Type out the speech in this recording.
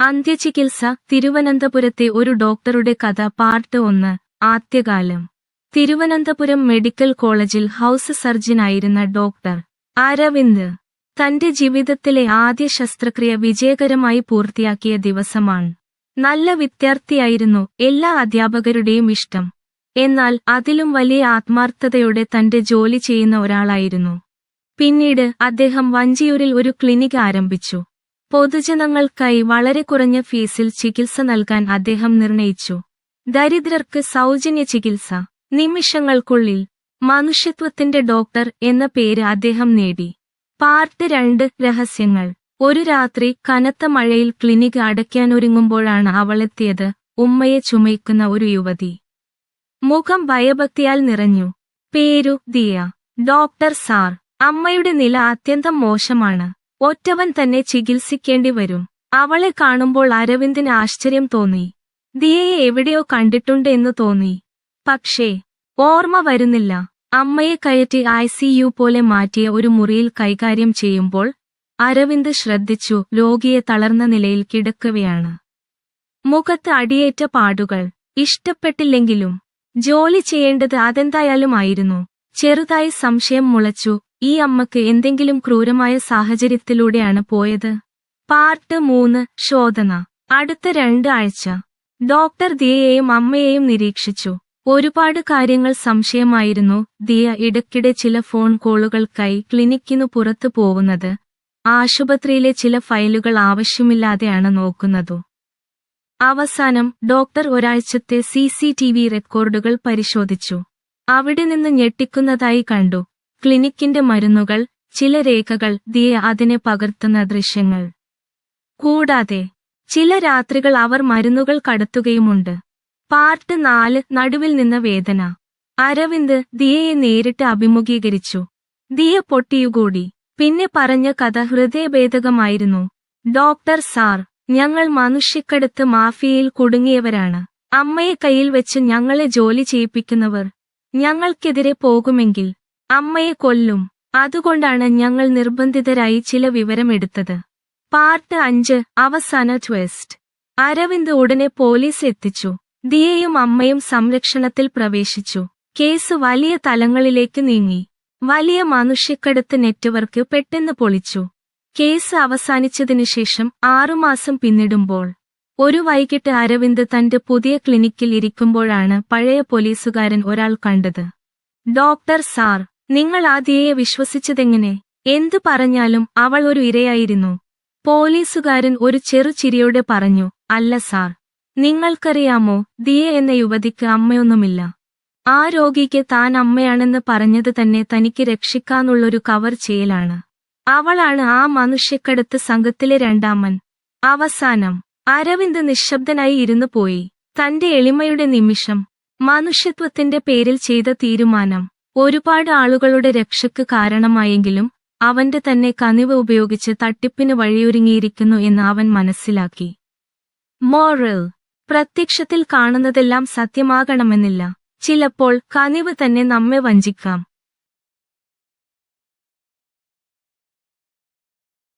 അന്ത്യചികിത്സ തിരുവനന്തപുരത്തെ ഒരു ഡോക്ടറുടെ കഥ പാർട്ട് ഒന്ന് ആദ്യകാലം. തിരുവനന്തപുരം മെഡിക്കൽ കോളേജിൽ ഹൗസ് സർജനായിരുന്ന ഡോക്ടർ അരവിന്ദ് തന്റെ ജീവിതത്തിലെ ആദ്യ ശസ്ത്രക്രിയ വിജയകരമായി പൂർത്തിയാക്കിയ ദിവസമാണ്. നല്ല വിദ്യാർത്ഥിയായിരുന്നു എല്ലാ അധ്യാപകരുടെയും ഇഷ്ടം. എന്നാൽ അതിലും വലിയ ആത്മാർത്ഥതയോടെ തന്റെ ജോലി ചെയ്യുന്ന ഒരാളായിരുന്നു. പിന്നീട് അദ്ദേഹം വഞ്ചിയൂരിൽ ഒരു ക്ലിനിക് ആരംഭിച്ചു. പൊതുജനങ്ങൾക്കായി വളരെ കുറഞ്ഞ ഫീസിൽ ചികിത്സ നൽകാൻ അദ്ദേഹം നിർണയിച്ചു. ദരിദ്രർക്ക് സൗജന്യ ചികിത്സ. നിമിഷങ്ങൾക്കുള്ളിൽ മനുഷ്യത്വത്തിന്റെ ഡോക്ടർ എന്ന പേര് അദ്ദേഹം നേടി. പാർട്ട് രണ്ട് രഹസ്യങ്ങൾ. ഒരു രാത്രി കനത്ത മഴയിൽ ക്ലിനിക് അടയ്ക്കാനൊരുങ്ങുമ്പോഴാണ് അവളെത്തിയത് ഉമ്മയെ ചുമയ്ക്കുന്ന ഒരു യുവതി. മുഖം ഭയഭക്തിയാൽ നിറഞ്ഞു. പേരു ദിയ. ഡോക്ടർ സാർ അമ്മയുടെ നില അത്യന്തം മോശമാണ്. ഒറ്റവൻ തന്നെ ചികിത്സിക്കേണ്ടി വരും. അവളെ കാണുമ്പോൾ അരവിന്ദിന് ആശ്ചര്യം തോന്നി. ദിയയെ എവിടെയോ കണ്ടിട്ടുണ്ട് എന്ന് തോന്നി. പക്ഷേ ഓർമ്മ വരുന്നില്ല. അമ്മയെ കയറ്റി ഐ സി യു പോലെ മാറ്റിയ ഒരു മുറിയിൽ കൈകാര്യം ചെയ്യുമ്പോൾ അരവിന്ദ് ശ്രദ്ധിച്ചു രോഗിയെ തളർന്ന നിലയിൽ കിടക്കുകയാണ് മുഖത്ത് അടിയേറ്റ പാടുകൾ. ഇഷ്ടപ്പെട്ടില്ലെങ്കിലും ജോലി ചെയ്യേണ്ടത് അതെന്തായാലും ആയിരുന്നു. ചെറുതായി സംശയം മുളച്ചു. ഈ അമ്മയ്ക്ക് എന്തെങ്കിലും ക്രൂരമായ സാഹചര്യത്തിലൂടെയാണ് പോയത്. പാർട്ട് മൂന്ന് ശോധന. അടുത്ത രണ്ട് ആഴ്ച. ഡോക്ടർ ദിയയെയും അമ്മയെയും നിരീക്ഷിച്ചു. ഒരുപാട് കാര്യങ്ങൾ സംശയമായിരുന്നു. ദിയ ഇടയ്ക്കിടെ ചില ഫോൺ കോളുകൾക്കായി ക്ലിനിക്കിനു പുറത്തു പോകുന്നത്. ആശുപത്രിയിലെ ചില ഫയലുകൾ ആവശ്യമില്ലാതെയാണ് നോക്കുന്നതു. അവസാനം ഡോക്ടർ ഒരാഴ്ചത്തെ സി സി ടി വി റെക്കോർഡുകൾ പരിശോധിച്ചു. അവിടെ നിന്ന് ഞെട്ടിക്കുന്നതായി കണ്ടു. ക്ലിനിക്കിന്റെ മരുന്നുകൾ ചില രേഖകൾ ദിയെ അതിനെ പകർത്തുന്ന ദൃശ്യങ്ങൾ. കൂടാതെ ചില രാത്രികൾ അവർ മരുന്നുകൾ കടത്തുകയുമുണ്ട്. പാർട്ട് നാല് നടുവിൽ നിന്ന വേദന. അരവിന്ദ് ദിയയെ നേരിട്ട് അഭിമുഖീകരിച്ചു. ദിയ പൊട്ടിയുകൂടി. പിന്നെ പറഞ്ഞ കഥ ഹൃദയഭേദകമായിരുന്നു. ഡോക്ടർ സാർ ഞങ്ങൾ മനുഷ്യക്കടുത്ത് മാഫിയയിൽ കുടുങ്ങിയവരാണ്. അമ്മയെ കയ്യിൽ വെച്ച് ഞങ്ങളെ ജോലി ചെയ്യിപ്പിക്കുന്നവർ. ഞങ്ങൾക്കെതിരെ പോകുമെങ്കിൽ അമ്മയെ കൊല്ലും. അതുകൊണ്ടാണ് ഞങ്ങൾ നിർബന്ധിതരായി ചില വിവരമെടുത്തത്. പാർട്ട് അഞ്ച്. അവസാന ട്വിസ്റ്റ് അരവിന്ദ് ഉടനെ പോലീസ് എത്തിച്ചു. ദിയയും അമ്മയും സംരക്ഷണത്തിൽ പ്രവേശിച്ചു. കേസ് വലിയ തലങ്ങളിലേക്ക് നീങ്ങി. വലിയ മനുഷ്യക്കടത്ത് നെറ്റ്വർക്ക് പെട്ടെന്ന് പൊളിച്ചു. കേസ് അവസാനിച്ചതിനു ശേഷം ആറുമാസം പിന്നിടുമ്പോൾ ഒരു വൈകിട്ട് അരവിന്ദ് തന്റെ പുതിയ ക്ലിനിക്കിൽ ഇരിക്കുമ്പോഴാണ് പഴയ പോലീസുകാരൻ ഒരാൾ കണ്ടത്. ഡോക്ടർ സാർ നിങ്ങൾ ആദ്യയെ വിശ്വസിച്ചതെങ്ങനെ? എന്തു പറഞ്ഞാലും അവൾ ഒരു ഇരയായിരുന്നു. പോലീസുകാരൻ ഒരു ചെറു ചിരിയോടെ പറഞ്ഞു അല്ല സാർ. നിങ്ങൾക്കറിയാമോ ദിയ എന്ന യുവതിക്ക് അമ്മയൊന്നുമില്ല. ആ രോഗിക്ക് താൻ അമ്മയാണെന്ന് പറഞ്ഞത് തന്നെ തനിക്ക് രക്ഷിക്കാനുള്ളൊരു കവർ ചെയ്യലാണ് അവളാണ് ആ മനുഷ്യക്കടുത്ത് സംഘത്തിലെ രണ്ടാമൻ. അവസാനം അരവിന്ദ് നിശബ്ദനായി ഇരുന്നു പോയി. തന്റെ എളിമയുടെ നിമിഷം മനുഷ്യത്വത്തിന്റെ പേരിൽ ചെയ്ത തീരുമാനം. ഒരുപാട് ആളുകളുടെ രക്ഷയ്ക്ക് കാരണമായെങ്കിലും അവന്റെ തന്നെ കനിവ് ഉപയോഗിച്ച് തട്ടിപ്പിന് വഴിയൊരുങ്ങിയിരിക്കുന്നു എന്ന് അവൻ മനസ്സിലാക്കി. മോറൽ. പ്രത്യക്ഷത്തിൽ കാണുന്നതെല്ലാം സത്യമാകണമെന്നില്ല. ചിലപ്പോൾ കനിവ് തന്നെ നമ്മെ വഞ്ചിക്കാം.